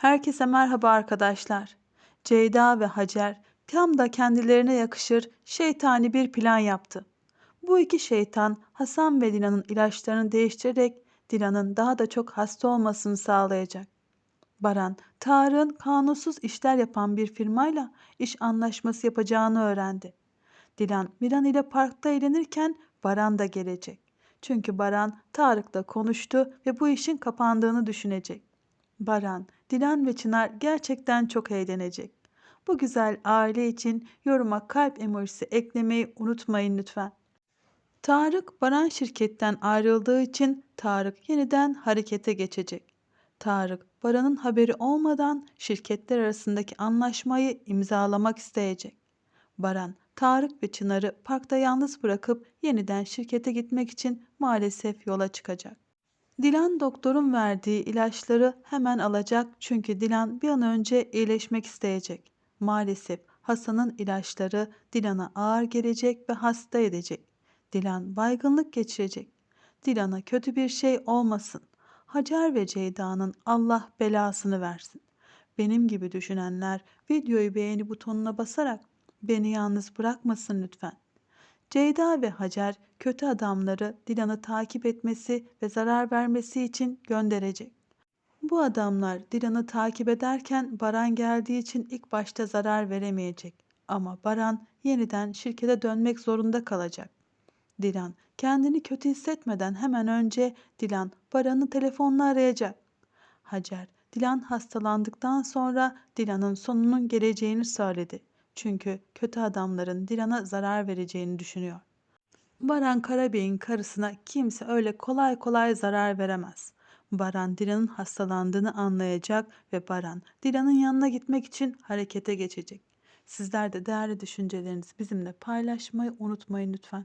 Herkese merhaba arkadaşlar. Ceyda ve Hacer tam da kendilerine yakışır şeytani bir plan yaptı. Bu iki şeytan Hasan ve Dilan'ın ilaçlarını değiştirerek Dilan'ın daha da çok hasta olmasını sağlayacak. Baran, Tarık'ın kanunsuz işler yapan bir firmayla iş anlaşması yapacağını öğrendi. Dilan, Miran ile parkta eğlenirken Baran da gelecek. Çünkü Baran Tarık'la konuştu ve bu işin kapandığını düşünecek. Baran, Dilan ve Çınar gerçekten çok eğlenecek. Bu güzel aile için yoruma kalp emojisi eklemeyi unutmayın lütfen. Tarık Baran şirketten ayrıldığı için Tarık yeniden harekete geçecek. Tarık Baran'ın haberi olmadan şirketler arasındaki anlaşmayı imzalamak isteyecek. Baran, Tarık ve Çınar'ı parkta yalnız bırakıp yeniden şirkete gitmek için maalesef yola çıkacak. Dilan doktorun verdiği ilaçları hemen alacak çünkü Dilan bir an önce iyileşmek isteyecek. Maalesef Hasan'ın ilaçları Dilan'a ağır gelecek ve hasta edecek. Dilan baygınlık geçirecek. Dilan'a kötü bir şey olmasın. Hacer ve Ceyda'nın Allah belasını versin. Benim gibi düşünenler videoyu beğeni butonuna basarak beni yalnız bırakmasın lütfen. Ceyda ve Hacer kötü adamları Dilan'ı takip etmesi ve zarar vermesi için gönderecek. Bu adamlar Dilan'ı takip ederken Baran geldiği için ilk başta zarar veremeyecek. Ama Baran yeniden şirkete dönmek zorunda kalacak. Dilan kendini kötü hissetmeden hemen önce Dilan Baran'ı telefonla arayacak. Hacer Dilan hastalandıktan sonra Dilan'ın sonunun geleceğini söyledi. Çünkü kötü adamların Dilan'a zarar vereceğini düşünüyor. Baran Karabey'in karısına kimse öyle kolay kolay zarar veremez. Baran Dilan'ın hastalandığını anlayacak ve Baran Dilan'ın yanına gitmek için harekete geçecek. Sizler de değerli düşüncelerinizi bizimle paylaşmayı unutmayın lütfen.